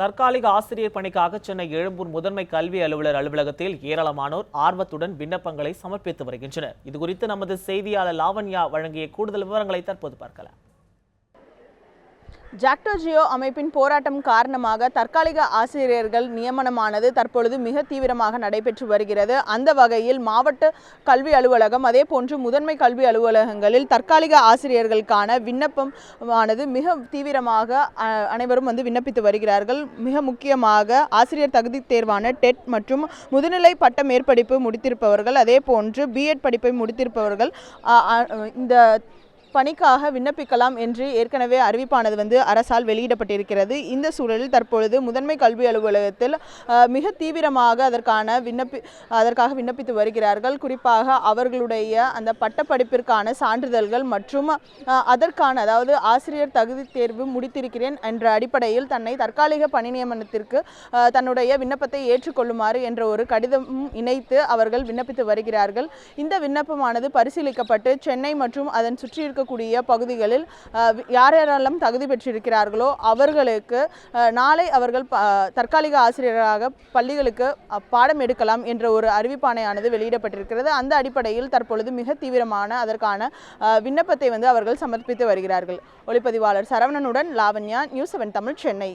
தற்காலிக ஆசிரியர் பணிக்காக சென்னை எழும்பூர் முதன்மை கல்வி அலுவலர் அலுவலகத்தில் ஏராளமானோர் ஆர்வத்துடன் விண்ணப்பங்களை சமர்ப்பித்து வருகின்றனர். இதுகுறித்து நமது செய்தியாளர் லாவண்யா வழங்கிய கூடுதல் விவரங்களை தற்போது பார்க்கலாம். ஜாக்டோ ஜியோ அமைப்பின் போராட்டம் காரணமாக தற்காலிக ஆசிரியர்கள் நியமனமானது தற்பொழுது மிக தீவிரமாக நடைபெற்று வருகிறது. அந்த வகையில் மாவட்ட கல்வி அலுவலகம் அதே போன்று முதன்மை கல்வி அலுவலகங்களில் தற்காலிக ஆசிரியர்களுக்கான விண்ணப்பம் ஆனது மிக தீவிரமாக அனைவரும் வந்து விண்ணப்பித்து வருகிறார்கள். மிக முக்கியமாக ஆசிரியர் தகுதி தேர்வான டெட் மற்றும் முதுநிலை பட்ட மேற்படிப்பு முடித்திருப்பவர்கள் அதே போன்று பிஎட் படிப்பை முடித்திருப்பவர்கள் இந்த பணிக்காக விண்ணப்பிக்கலாம் என்று ஏற்கனவே அறிவிப்பானது வந்து அரசால் வெளியிடப்பட்டிருக்கிறது. இந்த சூழலில் தற்பொழுது முதன்மை கல்வி அலுவலகத்தில் மிக தீவிரமாக அதற்கான விண்ணப்பி அதற்காக விண்ணப்பித்து வருகிறார்கள். குறிப்பாக அவர்களுடைய அந்த பட்டப்படிப்பிற்கான சான்றிதழ்கள் மற்றும் அதற்கான அதாவது ஆசிரியர் தகுதி தேர்வு முடித்திருக்கிறேன் என்ற அடிப்படையில் தன்னை தற்காலிக பணி நியமனத்திற்கு தன்னுடைய விண்ணப்பத்தை ஏற்றுக்கொள்ளுமாறு என்ற ஒரு கடிதமும் இணைத்து அவர்கள் விண்ணப்பித்து வருகிறார்கள். இந்த விண்ணப்பமானது பரிசீலிக்கப்பட்டு சென்னை மற்றும் அதன் சுற்றி இருக்கக்கூடிய பகுதிகளில் யார் யாரெல்லாம் தகுதி பெற்றிருக்கிறார்களோ அவர்களுக்கு நாளை அவர்கள் தற்காலிக ஆசிரியராக பள்ளிகளுக்கு பாடம் எடுக்கலாம் என்ற ஒரு அறிவிப்பாணையானது வெளியிடப்பட்டிருக்கிறது. அந்த அடிப்படையில் தற்பொழுது மிக தீவிரமான அதற்கான விண்ணப்பத்தை வந்து அவர்கள் சமர்ப்பித்து வருகிறார்கள். ஒளிப்பதிவாளர் சரவணனுடன் லாவண்யா நியூஸ் செவன் தமிழ் சென்னை.